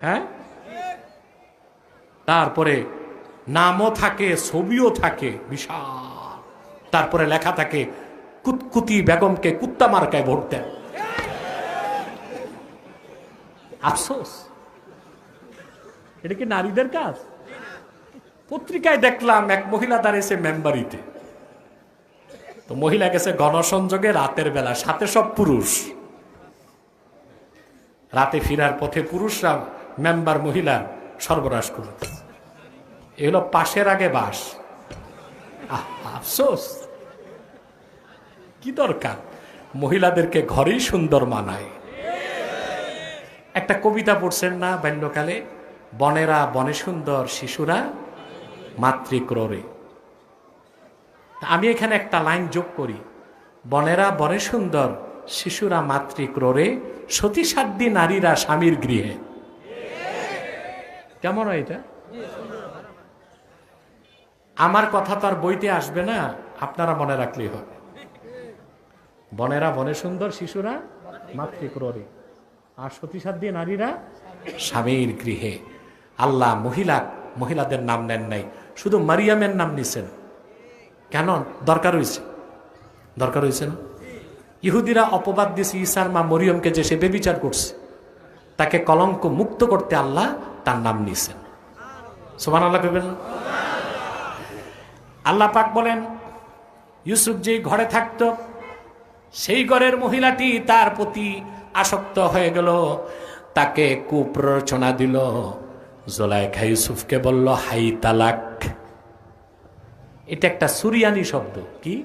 হ্যাঁ? তারপরে নামও থাকে, ছবিও থাকে, বিশাল। তারপরে লেখা থাকে, কুতকুতি বেগমকে কুত্তা মার্কায় ভোট দেন। আফসোস। এটা কি নারীদের কাজ? পত্রিকায় দেখলাম এক মহিলা দাঁড়িয়েছে মেম্বারিতে। তো মহিলা গেছে গণসংযোগে, রাতের বেলা। সাথে সব পুরুষ। রাতে ফিরার পথে পুরুষরা মেম্বার মহিলার সর্বনাশ করে এগুলো পাশের আগে বাস। আফসোস। কি দরকার? মহিলাদেরকে ঘরেই সুন্দর মানায়। একটা কবিতা পড়ছেন না বাল্যকালে? বনেরা বনে সুন্দর শিশুরা মাতৃক্রোরে আমি এখানে একটা লাইন যোগ করি। বনেরা বনে সুন্দর শিশুরা মাতৃক্রোরে সতীসাধ্যী নারীরা স্বামীর গৃহে। কেমন হয় এটা? আমার কথা তো আর বইতে আসবে না, আপনারা মনে রাখলেই হবে। বনেরা বনে সুন্দর, শিশুরা মাতৃক্রোরে আর সতীসাধ্যী নারীরা স্বামীর গৃহে। আল্লাহ মহিলা, মহিলাদের নাম নেন নাই, শুধু মারিয়ামের নাম নিছেন। কেন? দরকার হয়েছে দরকার হয়েছে না? ইহুদিরা অপবাদ দিয়েছে ঈসার মা মরিয়মকে যে সে বেবিচার করছে, তাকে কলঙ্ক মুক্ত করতে আল্লাহ তার নাম নিছেন সোমান আল্লাহ কইবেন না? আল্লাহ পাক বলেন, ইউসুফ যেই ঘরে থাকতো, সেই ঘরের মহিলাটি তার প্রতি আসক্ত হয়ে গেল। তাকে কুপ্ররচনা দিল। জোলাইখা ইউসুফকে বলল, হাই তালাক। এটা একটা সুরিয়ানি শব্দ। কি?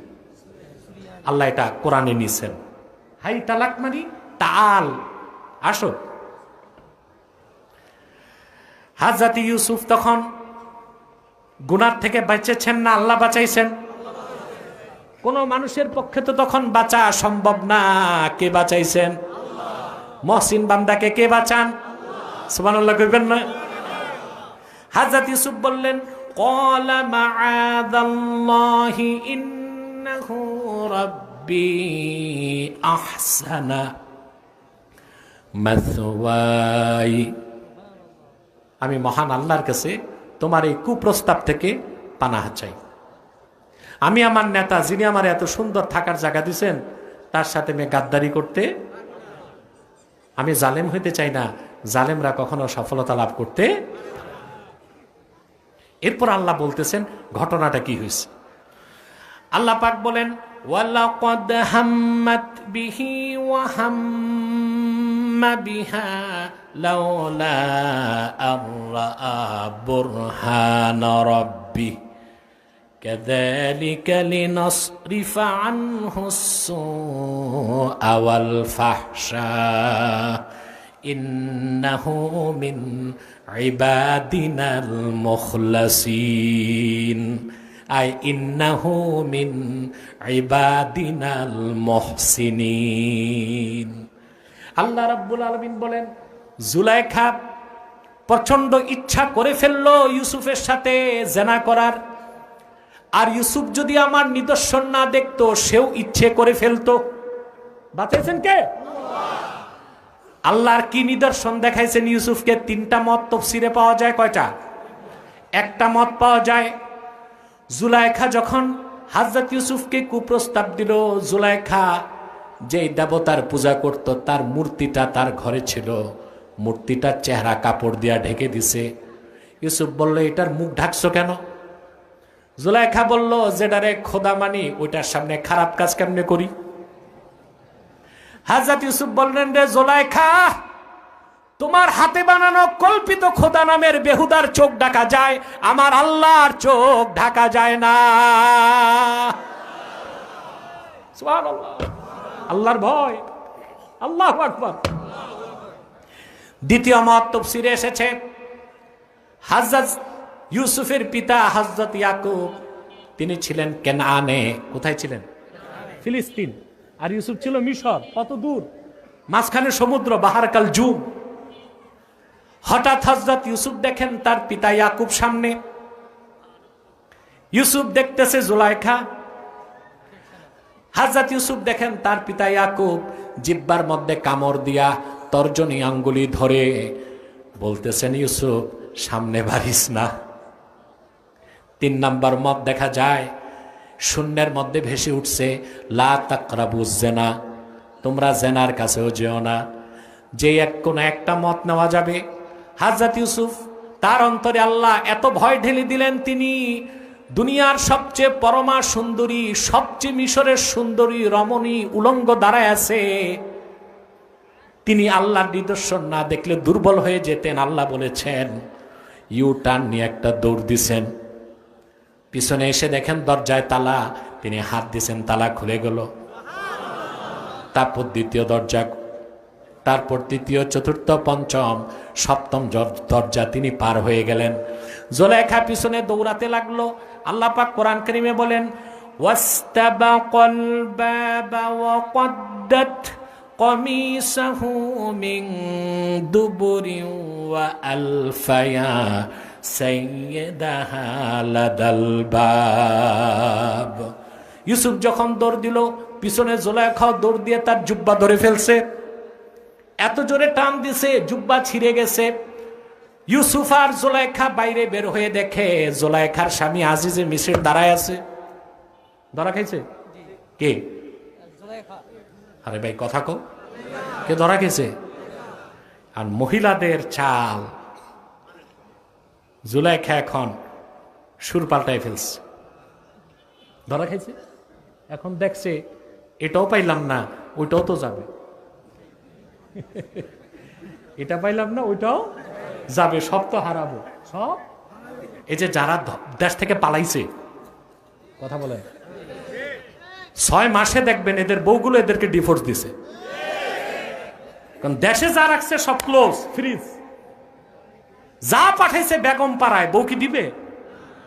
আল্লাহ এটা কোরআনে নিছেন। হাই তালাক মানে তাল। আসো। হাজরাতি ইউসুফ তখন গুনার থেকে বাঁচেছেন না আল্লাহ বাঁচাইছেন কোন মানুষের পক্ষে তো তখন বাঁচা সম্ভব না কে বাঁচাইছেন মহসিন বান্দাকে কে বাঁচান সুবহানাল্লাহ কইবেন না হাজরত ইউসুফ বললেন قال معاذ الله إنه ربي أحسن مثواي আমি মহান আল্লাহর কাছে তোমার এই কুপ্রস্তাব থেকে পানাহা চাই। আমি আমার নেতা যিনি আমার এত সুন্দর থাকার জায়গা দিছেন তার সাথে আমি গাদ্দারি করতে আমি জালেম হইতে চাই না। জালেমরা কখনো সফলতা লাভ করতে এরপর আল্লাহ বলতেছেন, ঘটনাটা কি হয়েছে আল্লাহ পাক বলেন হাম্মাত বিহি বিহা لولا أن رأى برهان ربه كذلك لنصرف عنه السوء والفحشاء إنه من عبادنا المخلصين أي إنه من عبادنا المحسنين الله رب العالمين بولين জুলাইখা প্রচণ্ড ইচ্ছা করে ফেলল ইউসুফের সাথে জেনা করার। আর ইউসুফ যদি আমার নিদর্শন না দেখতো, সেও ইচ্ছে করে ফেলতো। বাঁচাইছেন কে? আল্লাহর কি নিদর্শন দেখাইছেন ইউসুফকে? তিনটা মত তফসিরে পাওয়া যায় কয়টা? একটা মত পাওয়া যায়, জুলাইখা যখন হাজরত ইউসুফকে কুপ্রস্তাব দিল, জুলাইখা যেই দেবতার পূজা করত, তার মূর্তিটা তার ঘরে ছিল। মূর্তিটার চেহারা কাপড় দিয়া ঢেকে দিছে। ইউসুফ বলল, এটার মুখ ঢাকছো কেন? জুলাইখা বলল, যেটারে খোদা মানি, ওইটার সামনে খারাপ কাজ কেমনে করি? হাজরত ইউসুফ বললেন, রে জোলাইখা, তোমার হাতে বানানো কল্পিত খোদা নামের বেহুদার চোখ ঢাকা যায়, আমার আল্লাহর চোখ ঢাকা যায় না। আল্লাহর ভয়। আল্লাহ আকবর। দ্বিতীয় মত তফসিরে এসেছে। হাজরত ইউসুফের পিতা হজরত ইয়াকুব তিনি ছিলেন কেনানে। কোথায় ছিলেন? ফিলিস্তিন। আর ইউসুফ ছিল মিশর কত দূর? মাঝখানে সমুদ্র বাহারকাল যুগ হঠাৎ হজরত ইউসুফ দেখেন তার পিতা ইয়াকুব সামনে। ইউসুফ দেখতেছে জুলাইখা। হাজরত ইউসুফ দেখেন তার পিতা ইয়াকুব জিব্বার মধ্যে কামড় দিয়া তর্জনী আঙ্গুলি ধরে বলতেছেন, ইউসুফ, সামনে বাড়িস না। তিন নাম্বার মত দেখা যায়, শূন্যের মধ্যে ভেসে উঠছে, লা তাকরাবু জেনা তোমরা জেনার কাছেও যেও না। যে এক কোনো একটা মত নেওয়া যাবে। হাজরত ইউসুফ, তার অন্তরে আল্লাহ এত ভয় ঢেলে দিলেন তিনি, দুনিয়ার সবচেয়ে পরমা সুন্দরী, সবচেয়ে মিশরের সুন্দরী রমণী উলঙ্গ দাঁড়ায় আছে। তিনি আল্লাহর নিদর্শন না দেখলে দুর্বল হয়ে যেতেন, আল্লাহ বলেছেন, ইউ টার্ন নিয়ে একটা দৌড় দিছেন। পিছনে এসে দেখেন দরজায় তালা, তিনি হাত দিছেন, তালা খুলে গেল। তারপর দ্বিতীয় দরজা, তারপর তৃতীয়, চতুর্থ, পঞ্চম, সপ্তম দরজা তিনি পার হয়ে গেলেন। জোলেখা পিছনে দৌড়াতে লাগল। আল্লাহ পাক কোরআন করিমে বলেন, ওয়াস্তাবাকাল বাবা ওয়াকদ্দাত قميصه من دبر وألفيا سيدها لدى الباب ইউসুফ যখন দৌড় দিল পিছনে জোলাইখাও দৌড় দিয়ে তার জুব্বা ধরে ফেলছে এত জোরে টান দিছে জুব্বা ছিঁড়ে গেছে ইউসুফ আর জোলাইখা বাইরে বের হয়ে দেখে জোলাইখার স্বামী আজিজে মিশ্রের দাঁড়ায় আছে ধরা খাইছে কে আরে ভাই, কথা কো কে ধরা গেছে? আর মহিলাদের চাল। জুলাইখা এখন সুর পাল্টায় ফেলছে। ধরা খাইছে? এখন দেখছে, এটাও পাইলাম না, ওইটাও তো যাবে। এটা পাইলাম না, ওইটাও যাবে, সব তো হারাবো। সব? এই যে যারা দেশ থেকে পালাইছে, কথা বলে ছয় মাসে দেখবেন এদের বউগুলো এদেরকে ডিভোর্স দিছে। কারণ দেশে যা রাখছে সব ক্লোজ ফ্রিজ যা পাঠাইছে বেগম পাড়ায়, বউ কি দিবে?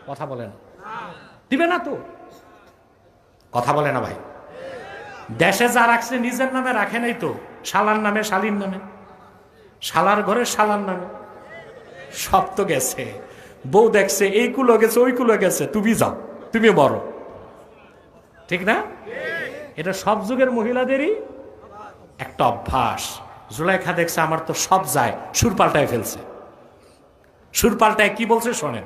কথা বলে না। দিবে না তো। কথা বলে না ভাই। দেশে যা রাখছে নিজের নামে রাখে নাই তো। শালার নামে শালির নামে। শালার ঘরে শালার নামে। সব তো গেছে। বউ দেখছে, এই কুলো গেছে, ওই কুলো গেছে। তুমি যাও তুমি মরো। ঠিক না এটা সব যুগের মহিলাদেরই একটা অভ্যাস জুলাইখা দেখছে আমার তো সব যায় সুর পাল্টায় ফেলছে সুর পাল্টায় কি বলছে শোনেন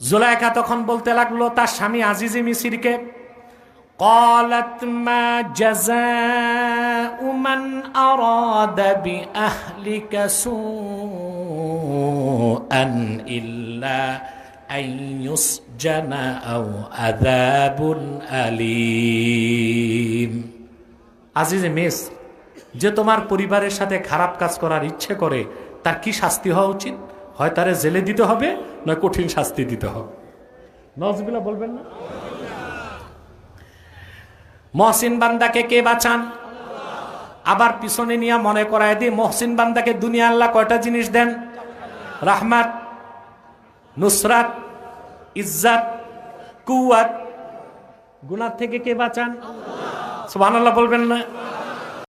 জুলাইখা তখন বলতে লাগলো তার স্বামী আজিজি মিসিরকে قالت ما جزاء من أراد بأهلك سوءا إلا أن জানা আদাবুন আলিম আজিজে মেস, যে তোমার পরিবারের সাথে খারাপ কাজ করার ইচ্ছে করে, তার কি শাস্তি হওয়া উচিত? হয় তারে জেলে দিতে হবে, নয় কঠিন শাস্তি দিতে হবে। নজবিলা বলবেন না? মহসিন বান্দাকে কে বাঁচান? আবার পিছনে নিয়ে মনে করায় দি মহসিন বান্দাকে দুনিয়া আল্লাহ কয়টা জিনিস দেন? রাহমাত, নুসরাত ইজ্জাত কুয়াত গুনার থেকে কে বাঁচান? সুবহানাল্লাহ বলবেন না?